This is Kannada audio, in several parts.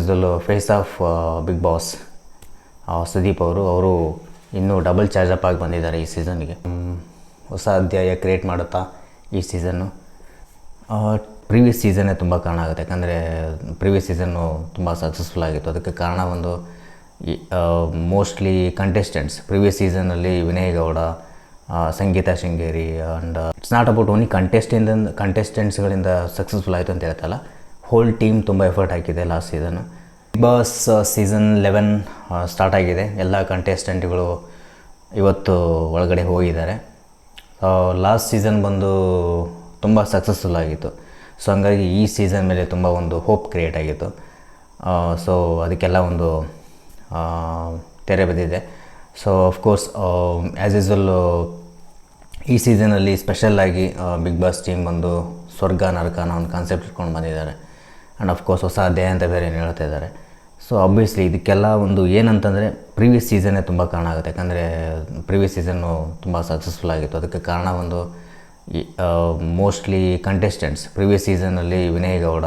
Usual face of Bigg Boss Sudeep ಅವರು ಅವರು ಇನ್ನೂ ಡಬಲ್ ಚಾರ್ಜ್ ಅಪ್ ಆಗಿ ಬಂದಿದ್ದಾರೆ ಈ ಸೀಸನ್ಗೆ ಹೊಸ ಅಧ್ಯಾಯ ಕ್ರಿಯೇಟ್ ಮಾಡುತ್ತಾ ಈ ಸೀಸನ್ನು ಪ್ರೀವಿಯಸ್ ಸೀಸನ್ನೇ ತುಂಬ ಕಾರಣ ಆಗುತ್ತೆ. ಯಾಕಂದರೆ ಪ್ರೀವಿಯಸ್ ಸೀಸನ್ನು ತುಂಬ ಸಕ್ಸಸ್ಫುಲ್ ಆಗಿತ್ತು. ಅದಕ್ಕೆ ಕಾರಣ ಒಂದು ಮೋಸ್ಟ್ಲಿ ಕಂಟೆಸ್ಟೆಂಟ್ಸ್ ಪ್ರೀವಿಯಸ್ ಸೀಸನಲ್ಲಿ Vinay Gowda Sangeetha Sringeri and it's not about only ಕಂಟೆಸ್ಟಿಂದ ಕಂಟೆಸ್ಟೆಂಟ್ಸ್ಗಳಿಂದ ಸಕ್ಸಸ್ಫುಲ್ ಆಯಿತು ಅಂತ ಹೇಳ್ತಲ್ಲ ಹೋಲ್ ಟೀಮ್ ತುಂಬ ಎಫರ್ಟ್ ಹಾಕಿದೆ last season Bigg Boss season eleven start ಆಗಿದೆ. ಎಲ್ಲ ಕಂಟೆಸ್ಟೆಂಟ್ಗಳು ಇವತ್ತು ಒಳಗಡೆ ಹೋಗಿದ್ದಾರೆ. ಲಾಸ್ಟ್ ಸೀಸನ್ ಬಂದು ತುಂಬ ಸಕ್ಸಸ್ಫುಲ್ ಆಗಿತ್ತು. ಸೊ ಹಂಗಾಗಿ ಈ ಸೀಸನ್ ಮೇಲೆ ತುಂಬ ಒಂದು ಹೋಪ್ ಕ್ರಿಯೇಟ್ ಆಗಿತ್ತು. ಸೊ ಅದಕ್ಕೆಲ್ಲ ಒಂದು ತೆರೆ ಬಿದ್ದಿದೆ. ಸೊ ಅಫ್ಕೋರ್ಸ್ ಆ್ಯಸ್ ಯೂಸ್ವಲ್ ಈ ಸೀಸನಲ್ಲಿ ಸ್ಪೆಷಲ್ಲಾಗಿ ಬಿಗ್ ಬಾಸ್ ಟೀಮ್ ಬಂದು ಸ್ವರ್ಗ, ನರಕ ಒಂದು ಕಾನ್ಸೆಪ್ಟ್ ಇಟ್ಕೊಂಡು ಬಂದಿದ್ದಾರೆ. ಆ್ಯಂಡ್ ಅಫ್ಕೋರ್ಸ್ ಹೊಸ ಅಧ್ಯಾಯ ಅಂತ ಬೇರೆ ಏನು ಹೇಳ್ತಾ ಇದ್ದಾರೆ. ಸೊ ಅಬ್ವಿಯಸ್ಲಿ ಇದಕ್ಕೆಲ್ಲ ಒಂದು ಏನಂತಂದರೆ ಪ್ರೀವಿಯಸ್ ಸೀಸನ್ನೇ ತುಂಬ ಕಾರಣ ಆಗುತ್ತೆ. ಯಾಕಂದರೆ ಪ್ರೀವಿಯಸ್ ಸೀಸನ್ನು ತುಂಬ ಸಕ್ಸಸ್ಫುಲ್ ಆಗಿತ್ತು. ಅದಕ್ಕೆ ಕಾರಣ ಒಂದು ಮೋಸ್ಟ್ಲಿ ಕಂಟೆಸ್ಟೆಂಟ್ಸ್ ಪ್ರೀವಿಯಸ್ ಸೀಸನಲ್ಲಿ Vinay Gowda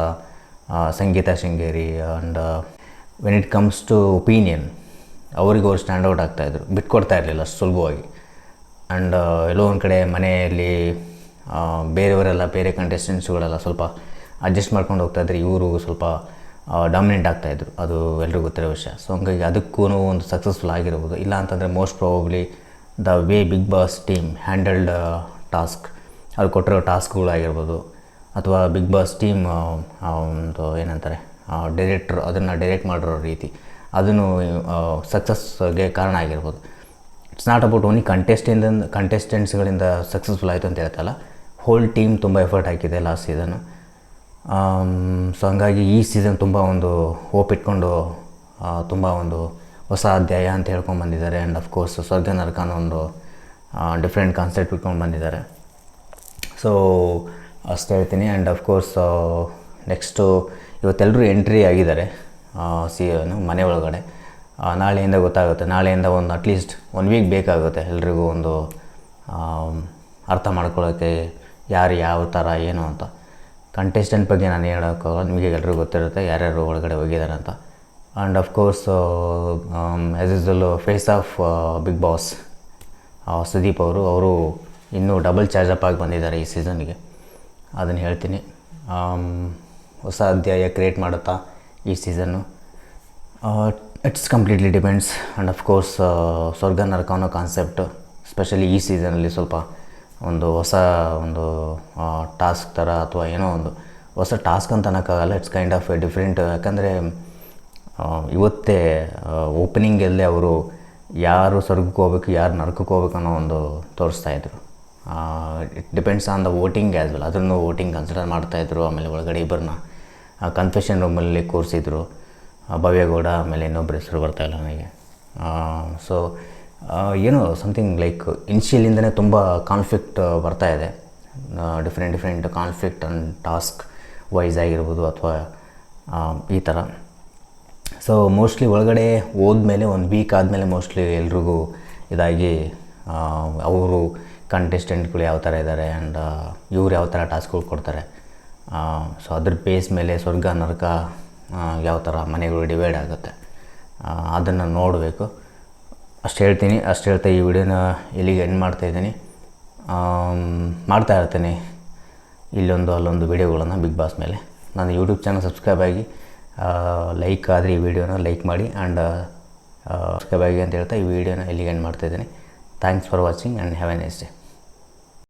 Sangeetha Sringeri and when it comes to opinion ಅವ್ರಿಗೆ ಅವ್ರು ಸ್ಟ್ಯಾಂಡ್ ಔಟ್ ಆಗ್ತಾಯಿದ್ರು ಬಿಟ್ಕೊಡ್ತಾ ಇರಲಿಲ್ಲ, ಅಷ್ಟು ಸುಲಭವಾಗಿ. ಆ್ಯಂಡ್ ಎಲ್ಲೋ ಒಂದು ಕಡೆ ಮನೆಯಲ್ಲಿ ಬೇರೆಯವರೆಲ್ಲ, ಬೇರೆ ಕಂಟೆಸ್ಟೆಂಟ್ಸ್ಗಳೆಲ್ಲ ಸ್ವಲ್ಪ ಅಡ್ಜಸ್ಟ್ ಮಾಡ್ಕೊಂಡು ಹೋಗ್ತಾಯಿದ್ರೆ ಇವರು ಸ್ವಲ್ಪ ಡಾಮಿನೆಂಟ್ ಆಗ್ತಾಯಿದ್ರು ಅದು ಎಲ್ರಿಗೂ ಗೊತ್ತಿರೋ ವಿಷಯ. ಸೊ ಹಂಗಾಗಿ ಅದಕ್ಕೂ ಒಂದು ಸಕ್ಸಸ್ಫುಲ್ ಆಗಿರ್ಬೋದು. ಇಲ್ಲ ಅಂತಂದರೆ most probably the way Bigg Boss team handled task ಅವ್ರು ಕೊಟ್ಟಿರೋ ಟಾಸ್ಕ್ಗಳಾಗಿರ್ಬೋದು ಅಥವಾ ಬಿಗ್ ಬಾಸ್ ಟೀಮ್ ಒಂದು ಏನಂತಾರೆ ಡೈರೆಕ್ಟ್ರ್ ಅದನ್ನು ಡೈರೆಕ್ಟ್ ಮಾಡಿರೋ ರೀತಿ. ಅದನ್ನು ಸಕ್ಸಸ್ಗೆ ಕಾರಣ ಆಗಿರ್ಬೋದು. ಇಟ್ಸ್ ನಾಟ್ ಅಬೌಟ್ ಓನ್ಲಿ ಕಂಟೆಸ್ಟಿಂದ ಕಂಟೆಸ್ಟೆಂಟ್ಸ್ಗಳಿಂದ ಸಕ್ಸಸ್ಫುಲ್ ಆಯಿತು ಅಂತ ಹೇಳ್ತಲ್ಲ ಹೋಲ್ ಟೀಮ್ ತುಂಬ ಎಫರ್ಟ್ ಹಾಕಿದೆ ಲಾಸ್ಟ್ ಸೀಸನ್ನು ಸೊ ಹಂಗಾಗಿ ಈ ಸೀಸನ್ ತುಂಬ ಒಂದು ಹೋಪ್ ಇಟ್ಕೊಂಡು ಆ, ತುಂಬ ಒಂದು ಹೊಸ ಅಧ್ಯಾಯ ಅಂತ ಹೇಳ್ಕೊಂಡು ಬಂದಿದ್ದಾರೆ. ಆ್ಯಂಡ್ ಅಫ್ಕೋರ್ಸ್ ಸ್ವರ್ಗ ನರಕ ಒಂದು ಡಿಫ್ರೆಂಟ್ ಕಾನ್ಸೆಪ್ಟ್ ಇಟ್ಕೊಂಡು ಬಂದಿದ್ದಾರೆ. ಸೊ ಅಷ್ಟು ಹೇಳ್ತೀನಿ. ಆ್ಯಂಡ್ ಅಫ್ಕೋರ್ಸ್ ನೆಕ್ಸ್ಟು ಇವತ್ತೆಲ್ಲರೂ ಎಂಟ್ರಿ ಆಗಿದ್ದಾರೆ ಸಿ ಮನೆ ಒಳಗಡೆ. ನಾಳೆಯಿಂದ ಗೊತ್ತಾಗುತ್ತೆ. ನಾಳೆಯಿಂದ ಒಂದು ಅಟ್ಲೀಸ್ಟ್ ಒನ್ ವೀಕ್ ಬೇಕಾಗುತ್ತೆ ಎಲ್ರಿಗೂ ಒಂದು ಅರ್ಥ ಮಾಡ್ಕೊಳ್ಳೋಕ್ಕೆ ಯಾರು ಯಾವ ಥರ ಏನು ಅಂತ. ಕಂಟೆಸ್ಟೆಂಟ್ ಬಗ್ಗೆ ನಾನು ಹೇಳೋಕ್ಕೋಗಲ್ಲ ನಿಮಗೆ ಎಲ್ಲರಿಗೂ ಗೊತ್ತಿರುತ್ತೆ ಯಾರ್ಯಾರು ಒಳಗಡೆ ಹೋಗಿದ್ದಾರೆ ಅಂತ. And of course as usual face of Bigg Boss Sudeep ಅವರು ಅವರು ಇನ್ನೂ ಡಬಲ್ ಚಾರ್ಜ್ ಅಪ್ ಆಗಿ ಬಂದಿದ್ದಾರೆ ಈ ಸೀಸನ್ಗೆ ಅದನ್ನು ಹೇಳ್ತೀನಿ. ಆಮ್, ಹೊಸ ಅಧ್ಯಾಯ ಕ್ರಿಯೇಟ್ ಮಾಡುತ್ತಾ ಈ season it's completely depends and of course ಸ್ವರ್ಗ ನರಕ ಅನ್ನೋ ಕಾನ್ಸೆಪ್ಟ್ ಸ್ಪೆಷಲಿ ಈ ಸೀಸನಲ್ಲಿ ಸ್ವಲ್ಪ ಒಂದು ಹೊಸ ಒಂದು ಟಾಸ್ಕ್ ಥರ ಅಥವಾ ಏನೋ ಒಂದು ಹೊಸ ಟಾಸ್ಕ್ ಅಂತ ಅನ್ನೋಕ್ಕಾಗಲ್ಲ. It's kind of a different ಯಾಕಂದರೆ ಇವತ್ತೇ ಓಪನಿಂಗಲ್ಲೇ ಅವರು ಯಾರು ಸ್ವರ್ಗಕ್ಕೆ ಹೋಗ್ಬೇಕು, ಯಾರು ನರಕಕ್ಕೆ ಹೋಗ್ಬೇಕು ಅನ್ನೋ ಒಂದು ತೋರಿಸ್ತಾ ಇದ್ರು. It depends on the voting as well ಅದನ್ನು ವೋಟಿಂಗ್ ಕನ್ಸಿಡರ್ ಮಾಡ್ತಾಯಿದ್ರು ಆಮೇಲೆ ಒಳಗಡೆ ಇಬ್ಬರನ್ನ ಕನ್ಫೆಷನ್ ರೂಮಲ್ಲಿ ಕೂರಿಸಿದ್ರು. ಭವ್ಯಗೌಡ, ಆಮೇಲೆ ಇನ್ನೊಬ್ಬರ ಹೆಸರು ಬರ್ತಾಯಿಲ್ಲ ನನಗೆ. ಸೊ ಏನೋ ಸಮಥಿಂಗ್ ಲೈಕ್ ಇನ್ಷಿಯಲಿಂದನೇ ತುಂಬ ಕಾನ್ಫ್ಲಿಕ್ಟ್ ಬರ್ತಾ ಇದೆ. Different different conflict and task wise ಆಗಿರ್ಬೋದು ಅಥವಾ ಈ ಥರ ಸೊ ಮೋಸ್ಟ್ಲಿ ಒಳಗಡೆ ಹೋದ್ಮೇಲೆ ಒಂದು ವೀಕ್ ಆದಮೇಲೆ ಮೋಸ್ಟ್ಲಿ ಎಲ್ರಿಗೂ ಇದಾಗಿ ಅವರು ಕಂಟೆಸ್ಟೆಂಟ್ಗಳು ಯಾವ ಥರ ಇದ್ದಾರೆ ಆ್ಯಂಡ್ ಇವ್ರು ಯಾವ ಥರ ಟಾಸ್ಕ್ಗಳು ಕೊಡ್ತಾರೆ. ಸೊ ಅದ್ರ ಬೇಸ್ ಮೇಲೆ ಸ್ವರ್ಗ, ನರಕ ಯಾವ ಥರ ಮನೆಗಳು ಡಿವೈಡ್ ಆಗುತ್ತೆ. ಅದನ್ನು ನೋಡಬೇಕು. ಅಷ್ಟು ಹೇಳ್ತೀನಿ, ಅಷ್ಟು ಹೇಳ್ತಾ ಈ ವಿಡಿಯೋನ ಇಲ್ಲಿಗೆ ಎಂಡ್ ಮಾಡ್ತಾಯಿದ್ದೀನಿ ಮಾಡ್ತಾ ಇರ್ತೀನಿ ಇಲ್ಲೊಂದು ಅಲ್ಲೊಂದು ವೀಡಿಯೋಗಳನ್ನು ಬಿಗ್ ಬಾಸ್ ಮೇಲೆ. ನನ್ನ ಯೂಟ್ಯೂಬ್ ಚಾನಲ್ ಸಬ್ಸ್ಕ್ರೈಬ್ ಆಗಿ ಲೈಕ್ ಆದರೆ ಈ ವಿಡಿಯೋನ ಲೈಕ್ ಮಾಡಿ ಆ್ಯಂಡ್ ಸಬ್ಸ್ಕ್ರೈಬ್ ಆಗಿ ಅಂತ ಹೇಳ್ತಾ ಈ ವಿಡಿಯೋನ ಇಲ್ಲಿಗೆ ಎಂಡ್ ಮಾಡ್ತಾಯಿದ್ದೀನಿ thanks for watching and have a nice day